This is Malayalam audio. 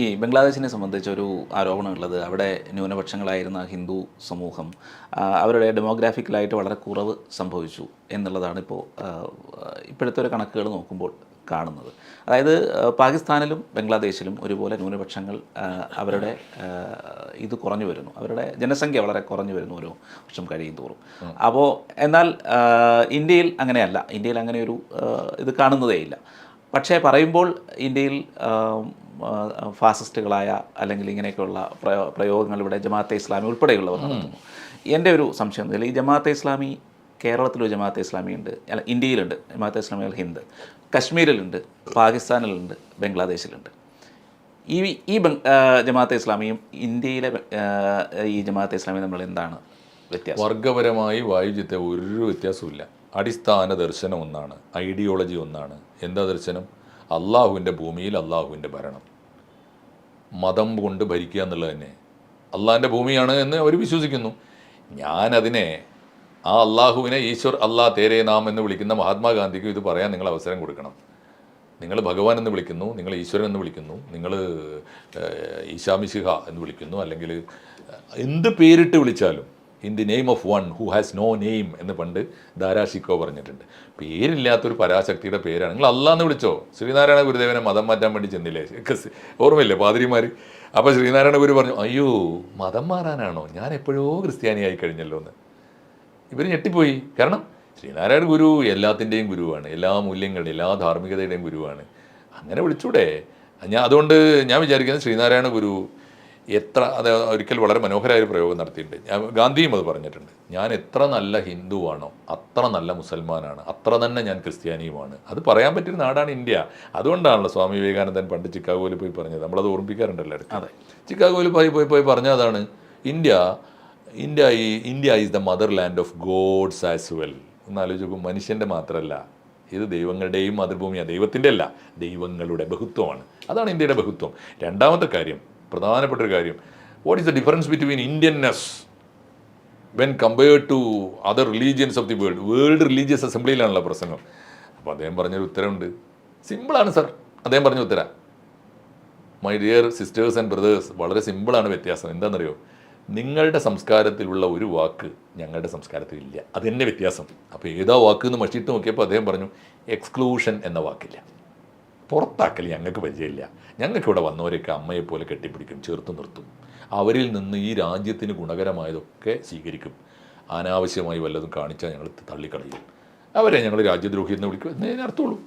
ഈ ബംഗ്ലാദേശിനെ സംബന്ധിച്ചൊരു ആരോപണമുള്ളത് അവിടെ ന്യൂനപക്ഷങ്ങളായിരുന്ന ഹിന്ദു സമൂഹം അവരുടെ ഡെമോഗ്രാഫിക്കലായിട്ട് വളരെ കുറവ് സംഭവിച്ചു എന്നുള്ളതാണ് ഇപ്പോൾ ഇപ്പോഴത്തെ ഒരു കണക്കുകൾ നോക്കുമ്പോൾ കാണുന്നത്. അതായത് പാകിസ്ഥാനിലും ബംഗ്ലാദേശിലും ഒരുപോലെ ന്യൂനപക്ഷങ്ങൾ അവരുടെ ഇത് കുറഞ്ഞു വരുന്നു. അവരുടെ ജനസംഖ്യ വളരെ കുറഞ്ഞു വരുന്നു ഓരോ വർഷം കഴിയും തോറും. അപ്പോൾ എന്നാൽ ഇന്ത്യയിൽ അങ്ങനെയല്ല. ഇന്ത്യയിൽ അങ്ങനെയൊരു ഒരു ഇത് കാണുന്നതേയില്ല. പക്ഷേ പറയുമ്പോൾ ഇന്ത്യയിൽ ഫാസിസ്റ്റുകളായ അല്ലെങ്കിൽ ഇങ്ങനെയൊക്കെയുള്ള പ്രയോ പ്രയോഗങ്ങൾ ഇവിടെ ജമാഅത്തെ ഇസ്ലാമി ഉൾപ്പെടെയുള്ളവർ നടത്തുന്നു. എന്റെ ഒരു സംശയം എന്ന് ഈ ജമാഅത്തെ ഇസ്ലാമി കേരളത്തിലൊരു ജമാഅത്തെ ഇസ്ലാമി ഉണ്ട് അല്ല ഇന്ത്യയിലുണ്ട് ജമാഅത്തെ ഇസ്ലാമി അൽ ഹിന്ദ് കശ്മീരിലുണ്ട് പാകിസ്ഥാനിലുണ്ട് ബംഗ്ലാദേശിലുണ്ട്. ഈ ഈ ജമാഅത്തെ ഇസ്ലാമിയും ഇന്ത്യയിലെ ഈ ജമാഅത്തെ ഇസ്ലാമിയും നമ്മൾ എന്താണ് വ്യത്യാസം? വർഗപരമായി വായുജ്യത്തെ ഒരു വ്യത്യാസവുമില്ല. അടിസ്ഥാന ദർശനം ഒന്നാണ് ഐഡിയോളജി ഒന്നാണ്. എന്താ ദർശനം? അള്ളാഹുവിന്റെ ഭൂമിയിൽ അള്ളാഹുവിന്റെ ഭരണം. മതം കൊണ്ട് ഭരിക്കുക എന്നുള്ളത് തന്നെ. അള്ളാഹിന്റെ ഭൂമിയാണ് എന്ന് അവർ വിശ്വസിക്കുന്നു. ഞാനതിനെ ആ അള്ളാഹുവിനെ ഈശ്വർ അള്ളാ തേരേ നാം എന്ന് വിളിക്കുന്ന മഹാത്മാഗാന്ധിക്ക് ഇത് പറയാൻ നിങ്ങൾ അവസരം കൊടുക്കണം. നിങ്ങൾ ഭഗവാൻ എന്ന് വിളിക്കുന്നു നിങ്ങൾ ഈശ്വരൻ എന്ന് വിളിക്കുന്നു നിങ്ങൾ ഈശാമിശിഹ എന്ന് വിളിക്കുന്നു അല്ലെങ്കിൽ എന്ത് പേരിട്ട് വിളിച്ചാലും in the name of one who has no name എന്ന് പണ്ട് ദാരാഷിക്കോ പറഞ്ഞിട്ടുണ്ട്. പേരില്ലാത്തൊരു പരാശക്തിയുടെ പേരാണ്. നിങ്ങൾ അല്ലാന്ന് വിളിച്ചോ. ശ്രീനാരായണ ഗുരുദേവനെ മതം മാറ്റാൻ വേണ്ടി ചെന്നില്ലേ? ഓർമ്മയില്ലേ പാതിരിമാർ അപ്പോൾ ശ്രീനാരായണ ഗുരു പറഞ്ഞു അയ്യോ മതം മാറാനാണോ? ഞാൻ എപ്പോഴോ ക്രിസ്ത്യാനിയായി കഴിഞ്ഞല്ലോ എന്ന്. ഇവർ ഞെട്ടിപ്പോയി. കാരണം ശ്രീനാരായണ ഗുരു എല്ലാത്തിന്റെയും ഗുരുവാണ്. എല്ലാ മൂല്യങ്ങളുടെയും എല്ലാ ധാർമ്മികതയുടെയും ഗുരുവാണ്. അങ്ങനെ വിളിച്ചൂടെ. ഞാൻ അതുകൊണ്ട് ഞാൻ വിചാരിക്കുന്നത് ശ്രീനാരായണ ഗുരു എത്ര അത് ഒരിക്കൽ വളരെ മനോഹരമായ ഒരു പ്രയോഗം നടത്തിയിട്ടുണ്ട്. ഞാൻ ഗാന്ധിയും അത് പറഞ്ഞിട്ടുണ്ട്. ഞാൻ എത്ര നല്ല ഹിന്ദുവാണോ അത്ര നല്ല മുസൽമാനാണ് അത്ര തന്നെ ഞാൻ ക്രിസ്ത്യാനിയുമാണ്. അത് പറയാൻ പറ്റിയ നാടാണ് ഇന്ത്യ. അതുകൊണ്ടാണല്ലോ സ്വാമി വിവേകാനന്ദൻ പണ്ട് ചിക്കാഗോയിൽ പോയി പറഞ്ഞത്. നമ്മളത് ഓർമ്മിപ്പിക്കാറുണ്ടല്ലോ അടുത്ത്. അതെ. ചിക്കാഗോയിൽ പോയി പോയി പോയി പറഞ്ഞതാണ് ഇന്ത്യ ഇന്ത്യ ഈ India is the mother land of gods as well ഒന്നാലോചിച്ച് നോക്കും മനുഷ്യന്റെ മാത്രമല്ല ഇത് ദൈവങ്ങളുടെയും മാതൃഭൂമിയാണ് ദൈവത്തിന്റെ അല്ല ദൈവങ്ങളുടെ ബഹുത്വമാണ്. അതാണ് ഇന്ത്യയുടെ ബഹുത്വം. രണ്ടാമത്തെ കാര്യം പ്രധാനപ്പെട്ട ഒരു കാര്യം. What is the difference between Indianness when compared to other religions of the world world religious അസംബ്ലിയിലാണല്ലോ പ്രസംഗം അപ്പോൾ അദ്ദേഹം പറഞ്ഞൊരു ഉത്തരമുണ്ട്. സിമ്പിളാണ് സർ അദ്ദേഹം പറഞ്ഞ ഉത്തര. My dear sisters and brothers വളരെ സിമ്പിളാണ് വ്യത്യാസം. എന്താണെന്നറിയോ? നിങ്ങളുടെ സംസ്കാരത്തിലുള്ള ഒരു വാക്ക് ഞങ്ങളുടെ സംസ്കാരത്തിൽ ഇല്ല. അത് തന്നെ വ്യത്യാസം. അപ്പോൾ ഏതാ വാക്ക് എന്ന് മഷിട്ട് നോക്കിയപ്പോൾ അദ്ദേഹം പറഞ്ഞു എക്സ്ക്ലൂഷൻ എന്ന വാക്കില്ല. പുറത്താക്കൽ ഞങ്ങൾക്ക് പരിചയമില്ല. ഞങ്ങൾക്കിവിടെ വന്നവരെയൊക്കെ അമ്മയെ പോലെ കെട്ടിപ്പിടിക്കും ചേർത്ത് നിർത്തും. അവരിൽ നിന്ന് ഈ രാജ്യത്തിന് ഗുണകരമായതൊക്കെ സ്വീകരിക്കും. അനാവശ്യമായി വല്ലതും കാണിച്ചാൽ ഞങ്ങൾ തള്ളിക്കളയും. അവരെ ഞങ്ങൾ രാജ്യദ്രോഹി എന്ന് വിളിക്കും. എന്നേ അർത്ഥമുള്ളൂ.